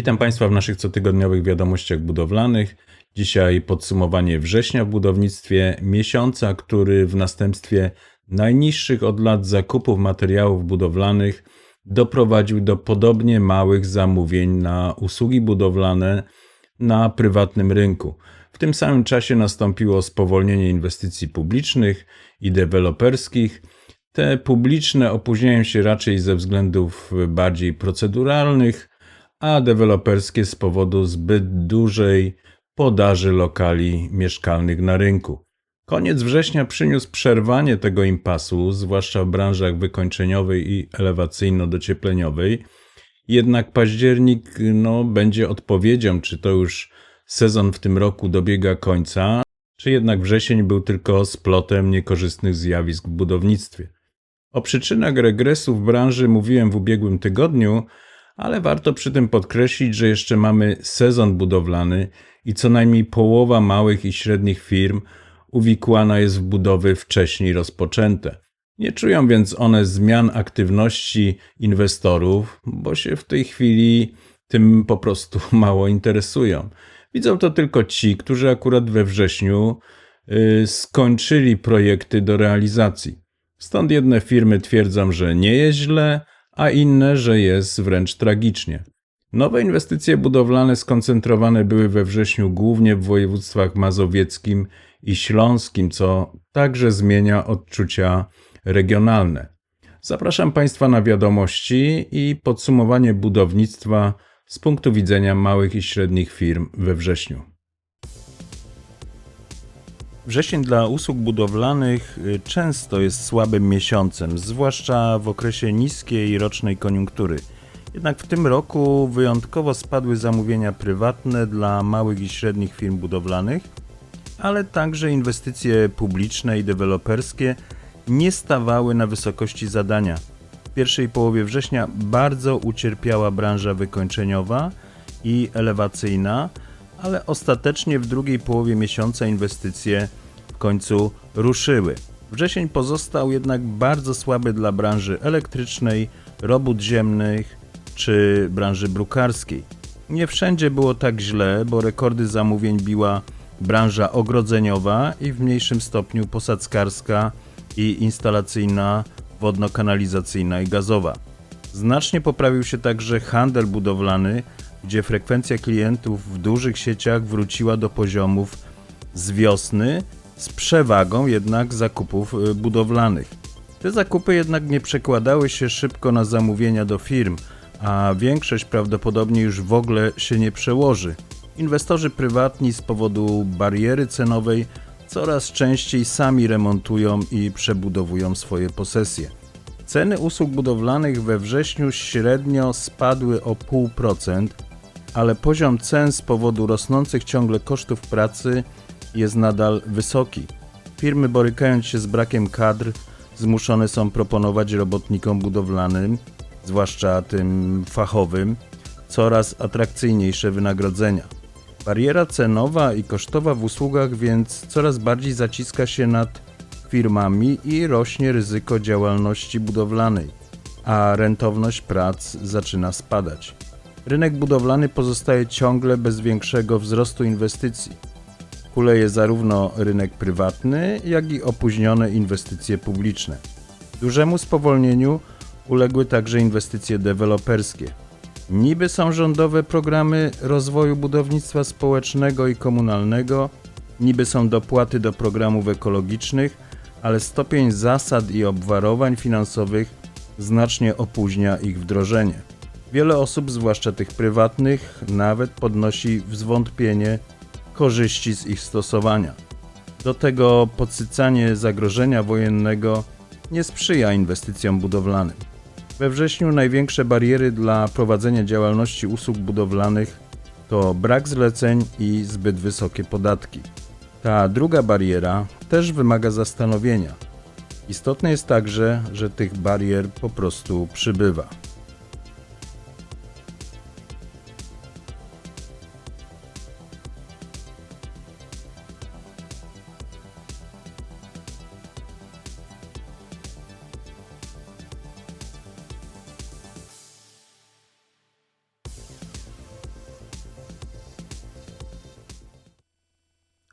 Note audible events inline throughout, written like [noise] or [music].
Witam Państwa w naszych cotygodniowych wiadomościach budowlanych. Dzisiaj podsumowanie września w budownictwie, miesiąca, który w następstwie najniższych od lat zakupów materiałów budowlanych doprowadził do podobnie małych zamówień na usługi budowlane na prywatnym rynku. W tym samym czasie nastąpiło spowolnienie inwestycji publicznych i deweloperskich. Te publiczne opóźniają się raczej ze względów bardziej proceduralnych, a deweloperskie z powodu zbyt dużej podaży lokali mieszkalnych na rynku. Koniec września przyniósł przerwanie tego impasu, zwłaszcza w branżach wykończeniowej i elewacyjno-dociepleniowej. Jednak październik no, będzie odpowiedzią, czy to już sezon w tym roku dobiega końca, czy jednak wrzesień był tylko splotem niekorzystnych zjawisk w budownictwie. O przyczynach regresu w branży mówiłem w ubiegłym tygodniu, ale warto przy tym podkreślić, że jeszcze mamy sezon budowlany i co najmniej połowa małych i średnich firm uwikłana jest w budowy wcześniej rozpoczęte. Nie czują więc one zmian aktywności inwestorów, bo się w tej chwili tym po prostu [laughs] mało interesują. Widzą to tylko ci, którzy akurat we wrześniu yy, skończyli projekty do realizacji. Stąd jedne firmy twierdzą, że nie jest źle, a inne, że jest wręcz tragicznie. Nowe inwestycje budowlane skoncentrowane były we wrześniu głównie w województwach mazowieckim i śląskim, co także zmienia odczucia regionalne. Zapraszam Państwa na wiadomości i podsumowanie budownictwa z punktu widzenia małych i średnich firm we wrześniu. Wrzesień dla usług budowlanych y, często jest słabym miesiącem, zwłaszcza w okresie niskiej rocznej koniunktury. Jednak w tym roku wyjątkowo spadły zamówienia prywatne dla małych i średnich firm budowlanych, ale także inwestycje publiczne i deweloperskie nie stawały na wysokości zadania. W pierwszej połowie września bardzo ucierpiała branża wykończeniowa i elewacyjna, ale ostatecznie w drugiej połowie miesiąca inwestycje w końcu ruszyły. Wrzesień pozostał jednak bardzo słaby dla branży elektrycznej, robót ziemnych czy branży brukarskiej. Nie wszędzie było tak źle, bo rekordy zamówień biła branża ogrodzeniowa i w mniejszym stopniu posadzkarska i instalacyjna, wodno-kanalizacyjna i gazowa. Znacznie poprawił się także handel budowlany, gdzie frekwencja klientów w dużych sieciach wróciła do poziomów z wiosny, z przewagą jednak zakupów y, budowlanych. Te zakupy jednak nie przekładały się szybko na zamówienia do firm, a większość prawdopodobnie już w ogóle się nie przełoży. Inwestorzy prywatni z powodu bariery cenowej coraz częściej sami remontują i przebudowują swoje posesje. Ceny usług budowlanych we wrześniu średnio spadły o 0,5%, ale poziom cen z powodu rosnących ciągle kosztów pracy jest nadal wysoki. Firmy borykając się z brakiem kadr zmuszone są proponować robotnikom budowlanym, zwłaszcza tym fachowym, coraz atrakcyjniejsze wynagrodzenia. Bariera cenowa i kosztowa w usługach więc coraz bardziej zaciska się nad firmami i rośnie ryzyko działalności budowlanej, a rentowność prac zaczyna spadać. Rynek budowlany pozostaje ciągle bez większego wzrostu inwestycji. Kuleje zarówno rynek prywatny, jak i opóźnione inwestycje publiczne. Dużemu spowolnieniu uległy także inwestycje deweloperskie. Niby są rządowe programy rozwoju budownictwa społecznego i komunalnego, niby są dopłaty do programów ekologicznych, ale stopień zasad i obwarowań finansowych znacznie opóźnia ich wdrożenie. Wiele osób, zwłaszcza tych prywatnych, nawet podnosi w zwątpienie korzyści z ich stosowania. Do tego podsycanie zagrożenia wojennego nie sprzyja inwestycjom budowlanym. We wrześniu największe bariery dla prowadzenia działalności usług budowlanych to brak zleceń i zbyt wysokie podatki. Ta druga bariera też wymaga zastanowienia. Istotne jest także, że tych barier po prostu przybywa.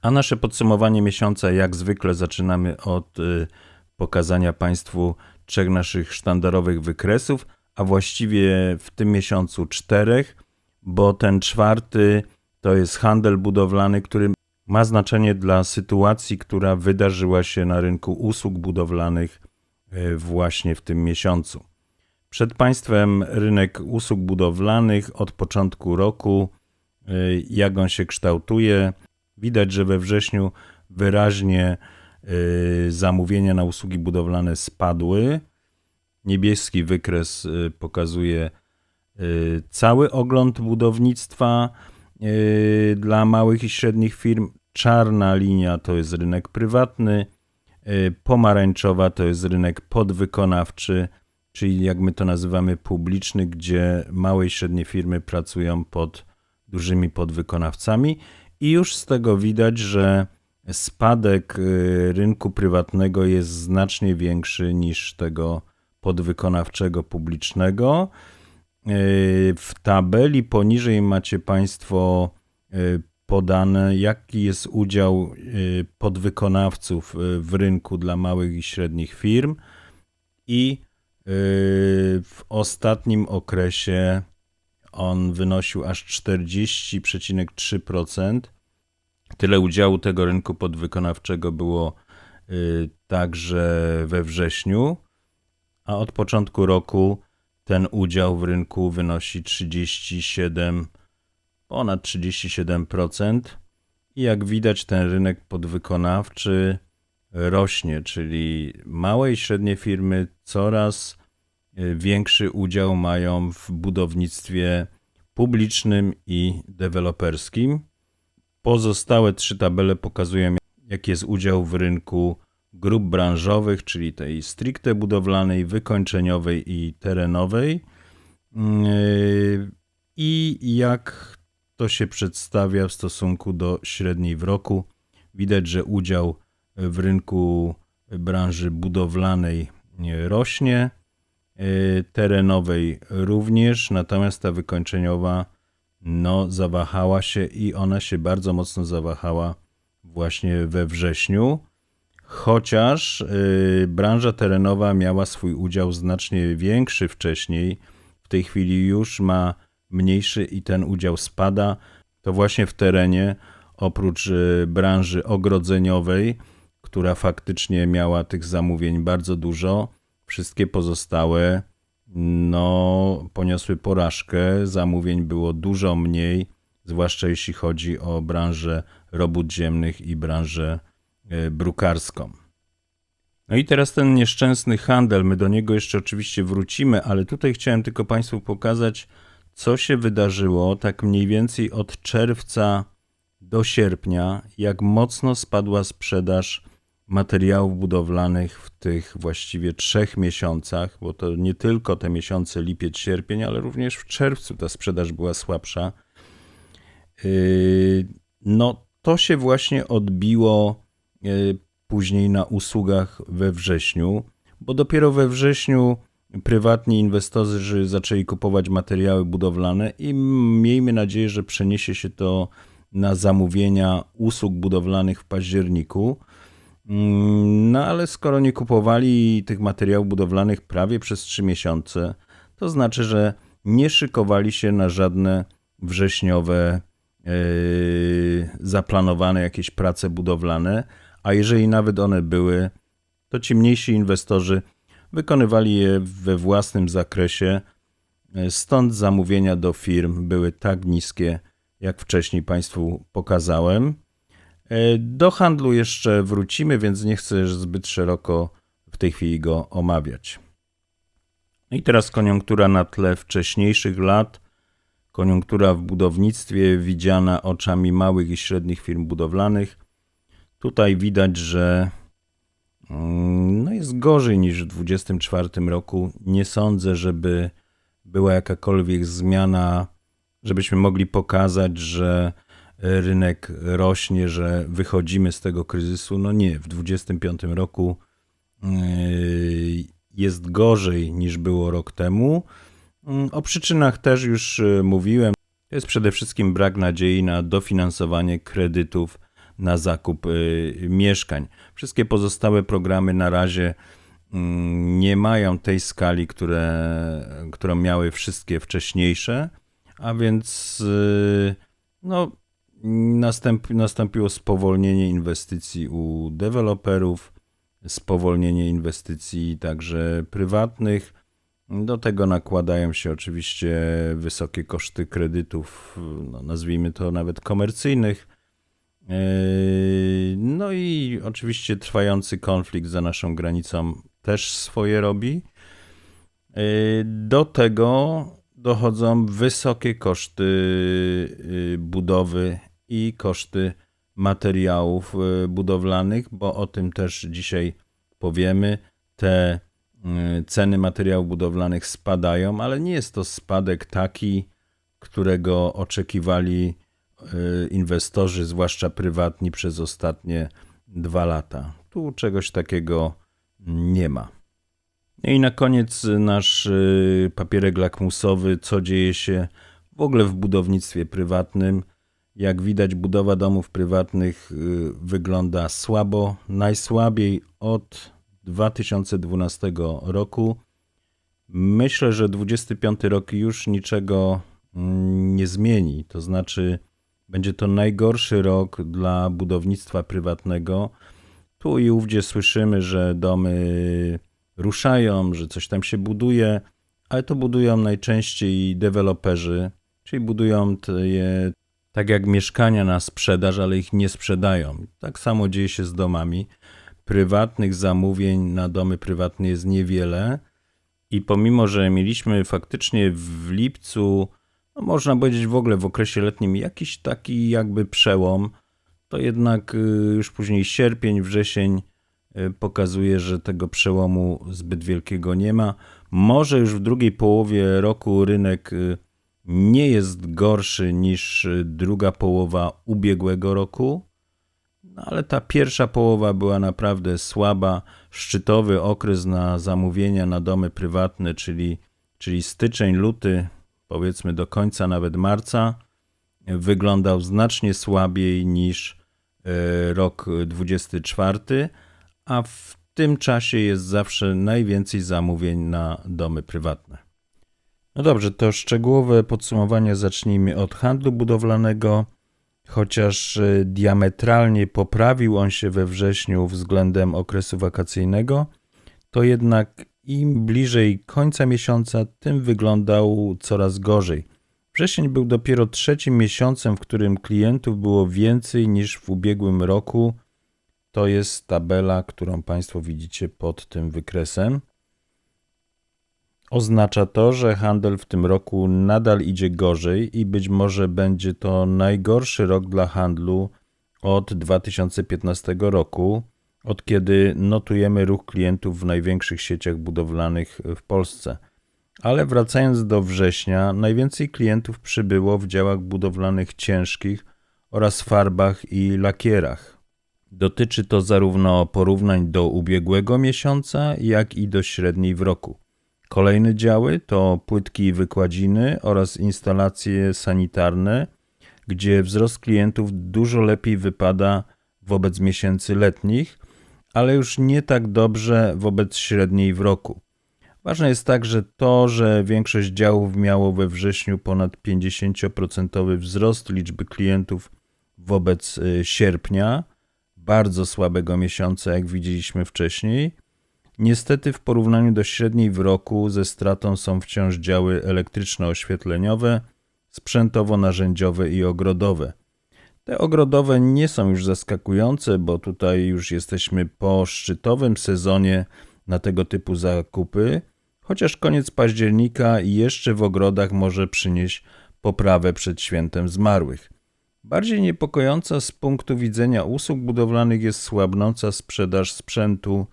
A nasze podsumowanie miesiąca, jak zwykle, zaczynamy od y, pokazania Państwu trzech naszych sztandarowych wykresów, a właściwie w tym miesiącu czterech, bo ten czwarty to jest handel budowlany, który ma znaczenie dla sytuacji, która wydarzyła się na rynku usług budowlanych y, właśnie w tym miesiącu. Przed Państwem rynek usług budowlanych od początku roku, y, jak on się kształtuje. Widać, że we wrześniu wyraźnie y, zamówienia na usługi budowlane spadły. Niebieski wykres y, pokazuje y, cały ogląd budownictwa dla małych i średnich firm. Czarna linia to jest rynek prywatny, pomarańczowa to jest rynek podwykonawczy, czyli jak my to nazywamy publiczny, gdzie małe i średnie firmy pracują pod dużymi podwykonawcami i już z tego widać, że spadek y, rynku prywatnego jest znacznie większy niż tego podwykonawczego publicznego. Y, W tabeli poniżej macie Państwo y, podane, jaki jest udział podwykonawców w rynku dla małych i średnich firm i w ostatnim okresie on wynosił aż 40,3%. Tyle udziału tego rynku podwykonawczego było y, także we wrześniu, a od początku roku ten udział w rynku wynosi 37, ponad 37%. I jak widać, ten rynek podwykonawczy rośnie, czyli małe i średnie firmy coraz większy udział mają w budownictwie publicznym i deweloperskim. Pozostałe trzy tabele pokazują, jaki jest udział w rynku grup branżowych, czyli tej stricte budowlanej, wykończeniowej i terenowej. Yy, I jak to się przedstawia w stosunku do średniej w roku. Widać, że udział w rynku branży budowlanej nie rośnie, terenowej również, natomiast ta wykończeniowa no, zawahała się i ona się bardzo mocno zawahała właśnie we wrześniu. Chociaż y, branża terenowa miała swój udział znacznie większy wcześniej, w tej chwili już ma mniejszy i ten udział spada. To właśnie w terenie, oprócz y, branży ogrodzeniowej, która faktycznie miała tych zamówień bardzo dużo, wszystkie pozostałe no, poniosły porażkę. Zamówień było dużo mniej, zwłaszcza jeśli chodzi o branżę robót ziemnych i branżę e, brukarską. No i teraz ten nieszczęsny handel, my do niego jeszcze oczywiście wrócimy, ale tutaj chciałem tylko Państwu pokazać, co się wydarzyło tak mniej więcej od czerwca do sierpnia, jak mocno spadła sprzedaż materiałów budowlanych w tych właściwie trzech miesiącach, bo to nie tylko te miesiące lipiec, sierpień, ale również w czerwcu ta sprzedaż była słabsza. Yy, No, to się właśnie odbiło yy, później na usługach we wrześniu, bo dopiero we wrześniu prywatni inwestorzy zaczęli kupować materiały budowlane i miejmy nadzieję, że przeniesie się to na zamówienia usług budowlanych w październiku. Mm, No ale skoro nie kupowali tych materiałów budowlanych prawie przez 3 miesiące, to znaczy, że nie szykowali się na żadne wrześniowe yy, zaplanowane jakieś prace budowlane, a jeżeli nawet one były, to ci mniejsi inwestorzy wykonywali je we własnym zakresie, yy, stąd zamówienia do firm były tak niskie, jak wcześniej Państwu pokazałem. E, Do handlu jeszcze wrócimy, więc nie chcę zbyt szeroko w tej chwili go omawiać. I teraz koniunktura na tle wcześniejszych lat. Koniunktura w budownictwie widziana oczami małych i średnich firm budowlanych. Tutaj widać, że mm, no jest gorzej niż w 2024 roku. Nie sądzę, żeby była jakakolwiek zmiana, żebyśmy mogli pokazać, że rynek rośnie, że wychodzimy z tego kryzysu. No nie, w 2025 roku yy, jest gorzej niż było rok temu. Yy, O przyczynach też już yy, mówiłem. To jest przede wszystkim brak nadziei na dofinansowanie kredytów na zakup y, mieszkań. Wszystkie pozostałe programy na razie mm, nie mają tej skali, które, którą miały wszystkie wcześniejsze, a więc y, no, następ, nastąpiło spowolnienie inwestycji u deweloperów, spowolnienie inwestycji także prywatnych. Do tego nakładają się oczywiście wysokie koszty kredytów, no nazwijmy to nawet komercyjnych. Yy, no i oczywiście trwający konflikt za naszą granicą też swoje robi. Yy, do tego dochodzą wysokie koszty yy, budowy i koszty materiałów budowlanych, bo o tym też dzisiaj powiemy. Te Y, ceny materiałów budowlanych spadają, ale nie jest to spadek taki, którego oczekiwali y, inwestorzy, zwłaszcza prywatni, przez ostatnie dwa lata. Tu czegoś takiego nie ma. I na koniec nasz y, papierek lakmusowy, co dzieje się w ogóle w budownictwie prywatnym. Jak widać, budowa domów prywatnych wygląda słabo, najsłabiej od 2012 roku. Myślę, że 25 rok już niczego mm, nie zmieni. To znaczy, będzie to najgorszy rok dla budownictwa prywatnego. Tu i ówdzie słyszymy, że domy ruszają, że coś tam się buduje, ale to budują najczęściej deweloperzy, czyli budują je tak jak mieszkania na sprzedaż, ale ich nie sprzedają. Tak samo dzieje się z domami prywatnych zamówień na domy prywatne jest niewiele. I pomimo, że mieliśmy faktycznie w lipcu, no można powiedzieć w ogóle w okresie letnim, jakiś taki jakby przełom, to jednak y, już później sierpień, wrzesień y, pokazuje, że tego przełomu zbyt wielkiego nie ma. Może już w drugiej połowie roku rynek y, nie jest gorszy niż druga połowa ubiegłego roku, no ale ta pierwsza połowa była naprawdę słaba. Szczytowy okres na zamówienia na domy prywatne, czyli, czyli styczeń, luty, powiedzmy do końca nawet marca, wyglądał znacznie słabiej niż e, rok 24, a w tym czasie jest zawsze najwięcej zamówień na domy prywatne. No dobrze, to szczegółowe podsumowanie zacznijmy od handlu budowlanego. Chociaż e, diametralnie poprawił on się we wrześniu względem okresu wakacyjnego, to jednak im bliżej końca miesiąca, tym wyglądał coraz gorzej. Wrzesień był dopiero trzecim miesiącem, w którym klientów było więcej niż w ubiegłym roku. To jest tabela, którą Państwo widzicie pod tym wykresem. Oznacza to, że handel w tym roku nadal idzie gorzej i być może będzie to najgorszy rok dla handlu od 2015 roku, od kiedy notujemy ruch klientów w największych sieciach budowlanych w Polsce. Ale wracając do września, najwięcej klientów przybyło w działach budowlanych ciężkich oraz farbach i lakierach. Dotyczy to zarówno porównań do ubiegłego miesiąca, jak i do średniej w roku. Kolejne działy to płytki i wykładziny oraz instalacje sanitarne, gdzie wzrost klientów dużo lepiej wypada wobec miesięcy letnich, ale już nie tak dobrze wobec średniej w roku. Ważne jest także to, że większość działów miało we wrześniu ponad 50% wzrost liczby klientów wobec y, sierpnia, bardzo słabego miesiąca, jak widzieliśmy wcześniej Niestety w porównaniu do średniej w roku ze stratą są wciąż działy elektryczno-oświetleniowe, sprzętowo-narzędziowe i ogrodowe. Te ogrodowe nie są już zaskakujące, bo tutaj już jesteśmy po szczytowym sezonie na tego typu zakupy, chociaż koniec października jeszcze w ogrodach może przynieść poprawę przed świętem zmarłych. Bardziej niepokojąca z punktu widzenia usług budowlanych jest słabnąca sprzedaż sprzętu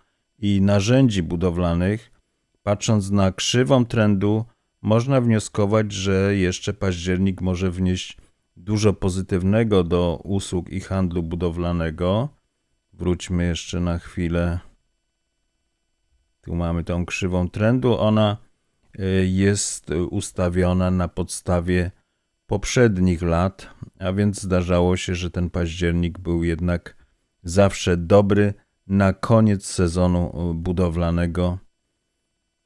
i narzędzi budowlanych, patrząc na krzywą trendu, można wnioskować, że jeszcze październik może wnieść dużo pozytywnego do usług i handlu budowlanego. Wróćmy jeszcze na chwilę. Tu mamy tą krzywą trendu. Ona y, jest ustawiona na podstawie poprzednich lat, a więc zdarzało się, że ten październik był jednak zawsze dobry na koniec sezonu budowlanego.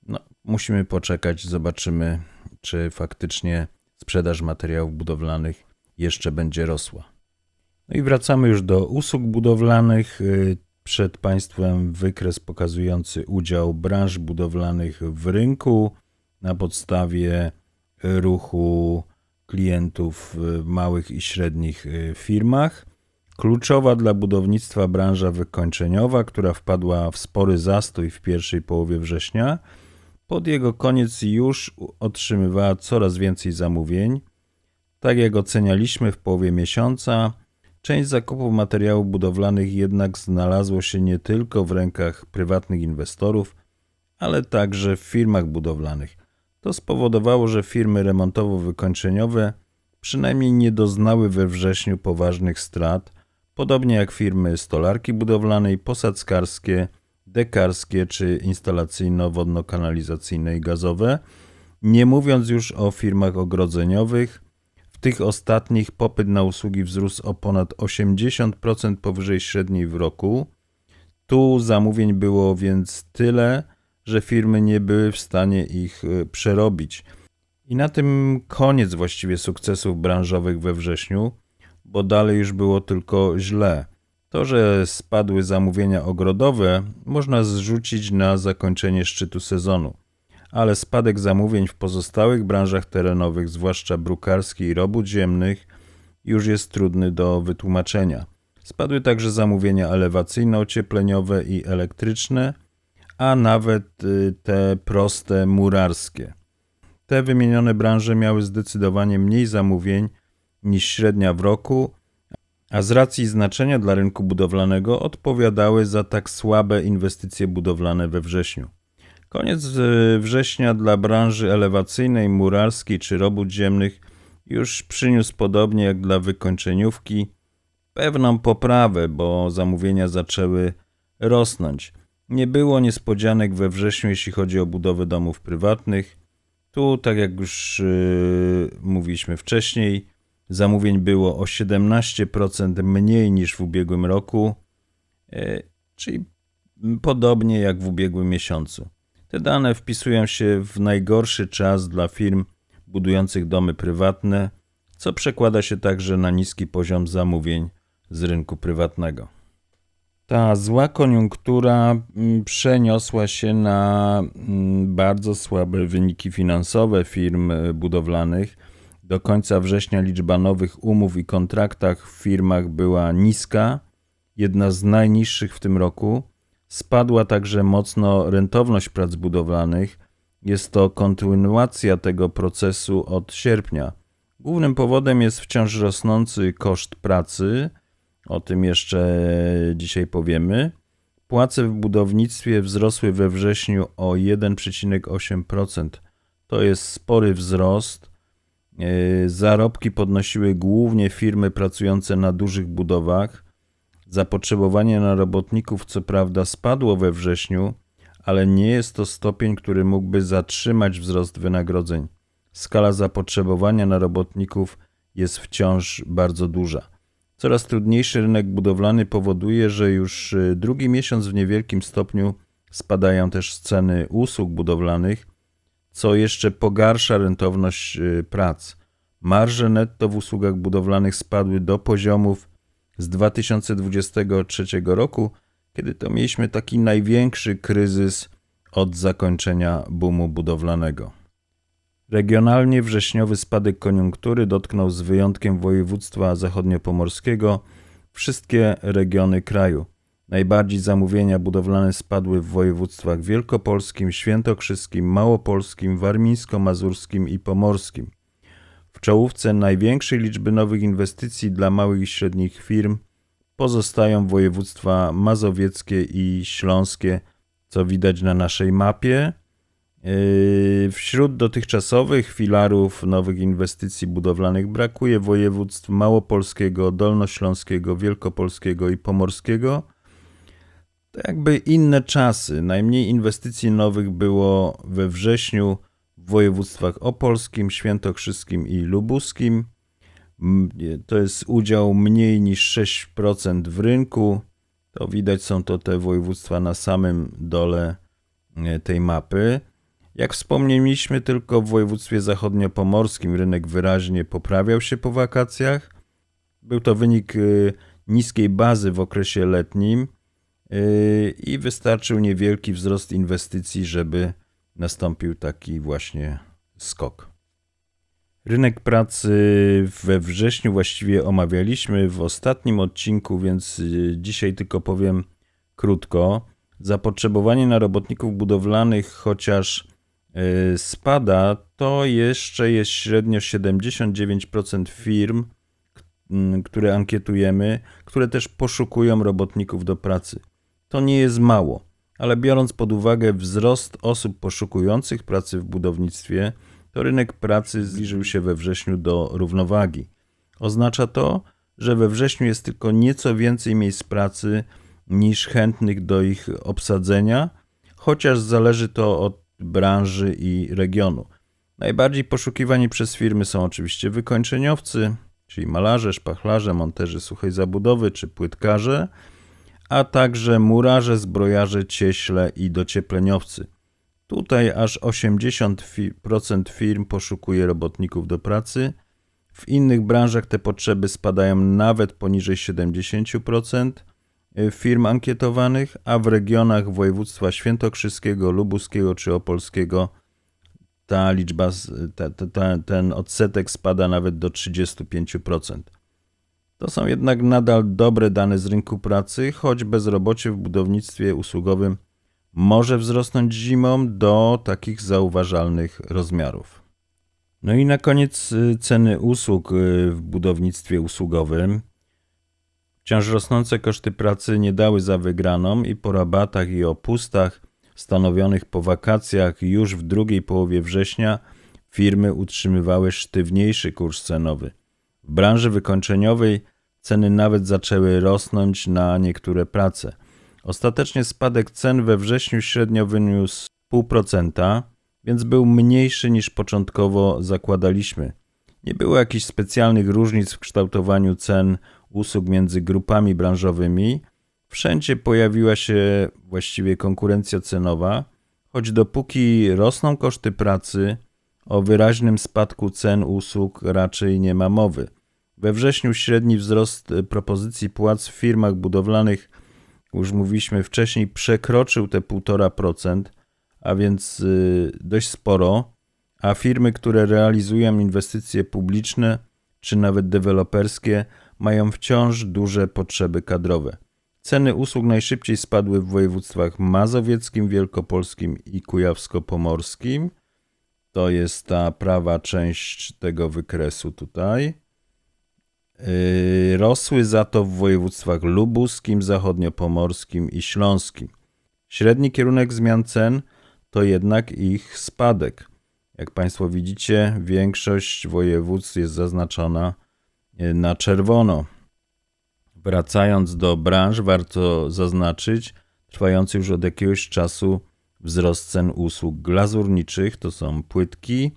No, musimy poczekać, zobaczymy, czy faktycznie sprzedaż materiałów budowlanych jeszcze będzie rosła. No i wracamy już do usług budowlanych. Przed Państwem wykres pokazujący udział branż budowlanych w rynku na podstawie ruchu klientów w małych i średnich y, firmach. Kluczowa dla budownictwa branża wykończeniowa, która wpadła w spory zastój w pierwszej połowie września. Pod jego koniec już otrzymywała coraz więcej zamówień. Tak jak ocenialiśmy w połowie miesiąca, część zakupów materiałów budowlanych jednak znalazło się nie tylko w rękach prywatnych inwestorów, ale także w firmach budowlanych. To spowodowało, że firmy remontowo-wykończeniowe przynajmniej nie doznały we wrześniu poważnych strat, podobnie jak firmy stolarki budowlanej, posadzkarskie, dekarskie czy instalacyjno-wodno-kanalizacyjne i gazowe, nie mówiąc już o firmach ogrodzeniowych. W tych ostatnich popyt na usługi wzrósł o ponad 80% powyżej średniej w roku. Tu zamówień było więc tyle, że firmy nie były w stanie ich e, przerobić. I na tym koniec właściwie sukcesów branżowych we wrześniu, bo dalej już było tylko źle. To, że spadły zamówienia ogrodowe, można zrzucić na zakończenie szczytu sezonu, ale spadek zamówień w pozostałych branżach terenowych, zwłaszcza brukarskiej i robót ziemnych, już jest trudny do wytłumaczenia. Spadły także zamówienia elewacyjno-ociepleniowe i elektryczne – a nawet y, te proste murarskie. Te wymienione branże miały zdecydowanie mniej zamówień niż średnia w roku, a z racji znaczenia dla rynku budowlanego odpowiadały za tak słabe inwestycje budowlane we wrześniu. Koniec y, września dla branży elewacyjnej, murarskiej czy robót ziemnych już przyniósł podobnie jak dla wykończeniówki pewną poprawę, bo zamówienia zaczęły rosnąć. Nie było niespodzianek we wrześniu, jeśli chodzi o budowę domów prywatnych. Tu, tak jak już yy, mówiliśmy wcześniej, zamówień było o 17% mniej niż w ubiegłym roku, yy, czyli podobnie jak w ubiegłym miesiącu. Te dane wpisują się w najgorszy czas dla firm budujących domy prywatne, co przekłada się także na niski poziom zamówień z rynku prywatnego. Ta zła koniunktura mm, przeniosła się na mm, bardzo słabe wyniki finansowe firm e, budowlanych. Do końca września liczba nowych umów i kontraktach w firmach była niska, jedna z najniższych w tym roku. Spadła także mocno rentowność prac budowlanych. Jest to kontynuacja tego procesu od sierpnia. Głównym powodem jest wciąż rosnący koszt pracy o tym jeszcze dzisiaj powiemy. Płace w budownictwie wzrosły we wrześniu o 1,8%. To jest spory wzrost. E, zarobki podnosiły głównie firmy pracujące na dużych budowach. Zapotrzebowanie na robotników, co prawda, spadło we wrześniu, ale nie jest to stopień, który mógłby zatrzymać wzrost wynagrodzeń. Skala zapotrzebowania na robotników jest wciąż bardzo duża. Coraz trudniejszy rynek budowlany powoduje, że już y, drugi miesiąc w niewielkim stopniu spadają też ceny usług budowlanych, co jeszcze pogarsza rentowność y, prac. Marże netto w usługach budowlanych spadły do poziomów z 2023 roku, kiedy to mieliśmy taki największy kryzys od zakończenia boomu budowlanego. Regionalnie wrześniowy spadek koniunktury dotknął z wyjątkiem województwa zachodniopomorskiego wszystkie regiony kraju. Najbardziej zamówienia budowlane spadły w województwach wielkopolskim, świętokrzyskim, małopolskim, warmińsko-mazurskim i pomorskim. W czołówce największej liczby nowych inwestycji dla małych i średnich firm pozostają województwa mazowieckie i śląskie, co widać na naszej mapie. Yy, wśród dotychczasowych filarów nowych inwestycji budowlanych brakuje województw małopolskiego, dolnośląskiego, wielkopolskiego i pomorskiego. To jakby inne czasy. Najmniej inwestycji nowych było we wrześniu w województwach opolskim, świętokrzyskim i lubuskim. To jest udział mniej niż 6% w rynku. To widać, są to te województwa na samym dole e, tej mapy. Jak wspomnieliśmy, tylko w województwie zachodniopomorskim rynek wyraźnie poprawiał się po wakacjach. Był to wynik y, niskiej bazy w okresie letnim i wystarczył niewielki wzrost inwestycji, żeby nastąpił taki właśnie skok. Rynek pracy we wrześniu właściwie omawialiśmy w ostatnim odcinku, więc y, dzisiaj tylko powiem krótko. Zapotrzebowanie na robotników budowlanych, chociaż y, spada, to jeszcze jest średnio 79% firm, mm, które ankietujemy, które też poszukują robotników do pracy. To nie jest mało, ale biorąc pod uwagę wzrost osób poszukujących pracy w budownictwie, to rynek pracy zbliżył się we wrześniu do równowagi. Oznacza to, że we wrześniu jest tylko nieco więcej miejsc pracy niż chętnych do ich obsadzenia, chociaż zależy to od branży i regionu. Najbardziej poszukiwani przez firmy są oczywiście wykończeniowcy, czyli malarze, szpachlarze, monterzy suchej zabudowy czy płytkarze, a także murarze, zbrojarze, cieśle i dociepleniowcy. Tutaj aż 80% firm poszukuje robotników do pracy. W innych branżach te potrzeby spadają nawet poniżej 70% firm ankietowanych, a w regionach województwa świętokrzyskiego, lubuskiego czy opolskiego ta liczba, ta, ta, ten odsetek spada nawet do 35%. To są jednak nadal dobre dane z rynku pracy, choć bezrobocie w budownictwie usługowym może wzrosnąć zimą do takich zauważalnych rozmiarów. No i na koniec y, ceny usług y, w budownictwie usługowym. Wciąż rosnące koszty pracy nie dały za wygraną i po rabatach i opustach stanowionych po wakacjach już w drugiej połowie września firmy utrzymywały sztywniejszy kurs cenowy. W branży wykończeniowej ceny nawet zaczęły rosnąć na niektóre prace. Ostatecznie spadek cen we wrześniu średnio wyniósł 0,5%, więc był mniejszy niż początkowo zakładaliśmy. Nie było jakichś specjalnych różnic w kształtowaniu cen usług między grupami branżowymi. Wszędzie pojawiła się właściwie konkurencja cenowa, choć dopóki rosną koszty pracy, o wyraźnym spadku cen usług raczej nie ma mowy. We wrześniu średni wzrost propozycji płac w firmach budowlanych, już mówiliśmy wcześniej, przekroczył te 1,5%, a więc y, dość sporo, a firmy, które realizują inwestycje publiczne czy nawet deweloperskie, mają wciąż duże potrzeby kadrowe. Ceny usług najszybciej spadły w województwach mazowieckim, wielkopolskim i kujawsko-pomorskim. To jest ta prawa część tego wykresu tutaj. Yy, Rosły za to w województwach lubuskim, zachodniopomorskim i śląskim. Średni kierunek zmian cen to jednak ich spadek. Jak Państwo widzicie, większość województw jest zaznaczona yy, na czerwono. Wracając do branż, warto zaznaczyć trwający już od jakiegoś czasu wzrost cen usług glazurniczych, to są płytki,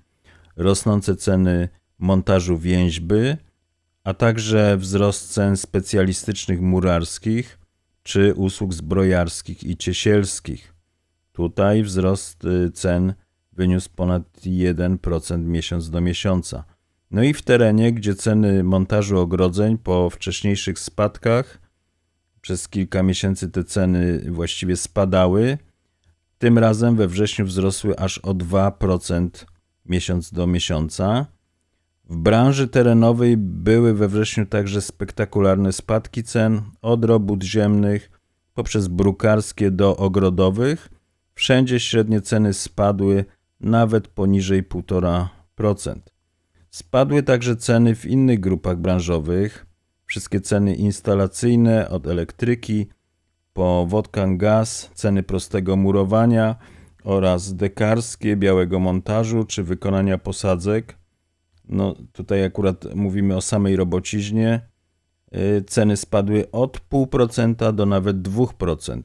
rosnące ceny montażu więźby, a także wzrost cen specjalistycznych murarskich czy usług zbrojarskich i ciesielskich. Tutaj wzrost y, cen wyniósł ponad 1% miesiąc do miesiąca. No i w terenie, gdzie ceny montażu ogrodzeń po wcześniejszych spadkach przez kilka miesięcy te ceny właściwie spadały, tym razem we wrześniu wzrosły aż o 2% miesiąc do miesiąca. W branży terenowej były we wrześniu także spektakularne spadki cen od robót ziemnych poprzez brukarskie do ogrodowych. Wszędzie średnie ceny spadły nawet poniżej 1,5%. Spadły także ceny w innych grupach branżowych. Wszystkie ceny instalacyjne od elektryki po wodkan gaz, ceny prostego murowania oraz dekarskie białego montażu czy wykonania posadzek. No tutaj akurat mówimy o samej robociźnie. Y, Ceny spadły od 0,5% do nawet 2%.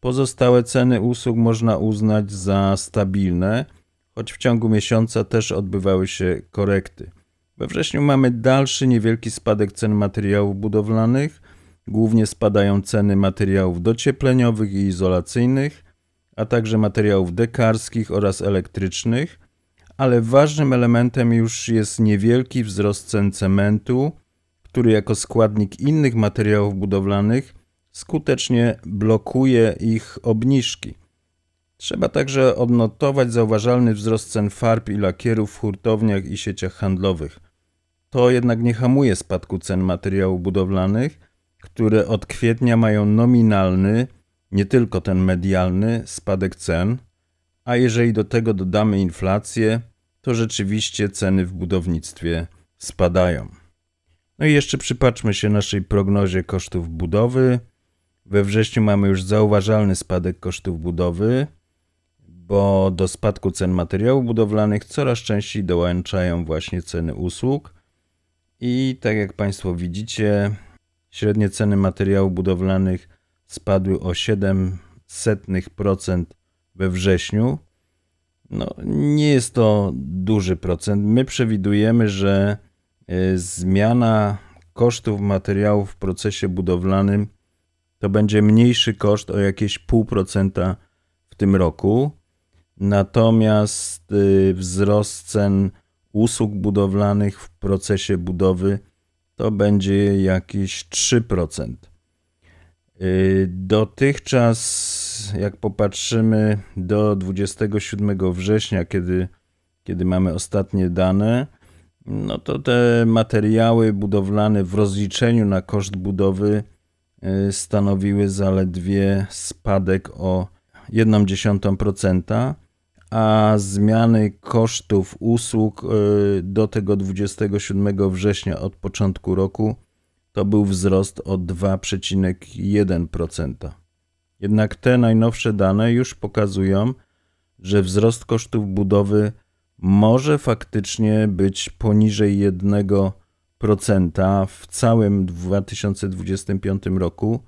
Pozostałe ceny usług można uznać za stabilne, choć w ciągu miesiąca też odbywały się korekty. We wrześniu mamy dalszy niewielki spadek cen materiałów budowlanych. Głównie spadają ceny materiałów dociepleniowych i izolacyjnych, a także materiałów dekarskich oraz elektrycznych, ale ważnym elementem już jest niewielki wzrost cen cementu, który jako składnik innych materiałów budowlanych skutecznie blokuje ich obniżki. Trzeba także odnotować zauważalny wzrost cen farb i lakierów w hurtowniach i sieciach handlowych. To jednak nie hamuje spadku cen materiałów budowlanych, które od kwietnia mają nominalny, nie tylko ten medialny, spadek cen, a jeżeli do tego dodamy inflację, to rzeczywiście ceny w budownictwie spadają. No i jeszcze przypatrzmy się naszej prognozie kosztów budowy. We wrześniu mamy już zauważalny spadek kosztów budowy, bo do spadku cen materiałów budowlanych coraz częściej dołączają właśnie ceny usług. I tak jak Państwo widzicie, średnie ceny materiałów budowlanych spadły o 0,07% we wrześniu. No, nie jest to duży procent. My przewidujemy, że y, zmiana kosztów materiałów w procesie budowlanym to będzie mniejszy koszt o jakieś 0,5% w tym roku. Natomiast y, wzrost cen usług budowlanych w procesie budowy to będzie jakieś 3%. Y, jak popatrzymy do 27 września, kiedy, kiedy mamy ostatnie dane, no to te materiały budowlane w rozliczeniu na koszt budowy y, stanowiły zaledwie spadek o 1,1%, a zmiany kosztów usług y, do tego 27 września od początku roku to był wzrost o 2,1%. Jednak te najnowsze dane już pokazują, że wzrost kosztów budowy może faktycznie być poniżej 1% w całym 2025 roku,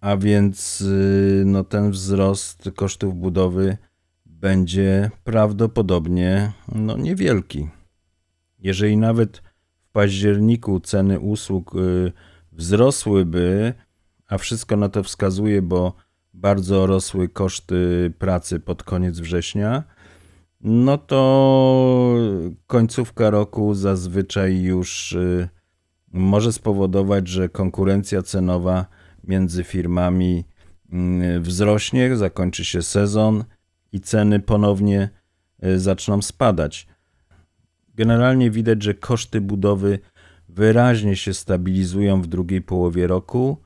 a więc y, no, ten wzrost kosztów budowy będzie prawdopodobnie no, niewielki. Jeżeli nawet w październiku ceny usług y, wzrosłyby, a wszystko na to wskazuje, bo bardzo rosły koszty pracy pod koniec września, no to końcówka roku zazwyczaj już y, może spowodować, że konkurencja cenowa między firmami y, wzrośnie, zakończy się sezon i ceny ponownie e, zaczną spadać. Generalnie widać, że koszty budowy wyraźnie się stabilizują w drugiej połowie roku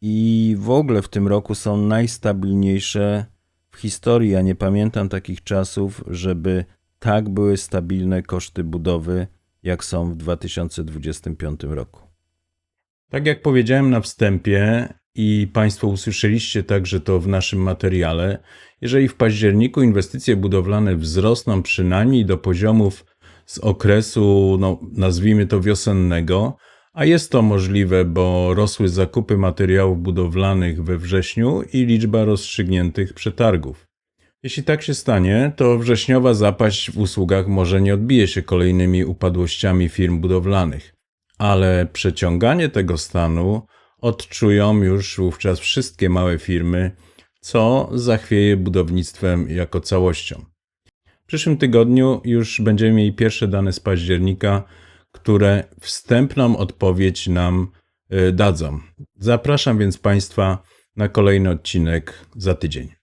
i w ogóle w tym roku są najstabilniejsze w historii. Ja nie pamiętam takich czasów, żeby tak były stabilne koszty budowy, jak są w 2025 roku. Tak jak powiedziałem na wstępie, i Państwo usłyszeliście także to w naszym materiale, jeżeli w październiku inwestycje budowlane wzrosną przynajmniej do poziomów z okresu, no, nazwijmy to wiosennego, a jest to możliwe, bo rosły zakupy materiałów budowlanych we wrześniu i liczba rozstrzygniętych przetargów. Jeśli tak się stanie, to wrześniowa zapaść w usługach może nie odbije się kolejnymi upadłościami firm budowlanych, ale przeciąganie tego stanu odczują już wówczas wszystkie małe firmy, co zachwieje budownictwem jako całością. W przyszłym tygodniu już będziemy mieli pierwsze dane z października, które wstępną odpowiedź nam y, dadzą. Zapraszam więc Państwa na kolejny odcinek za tydzień.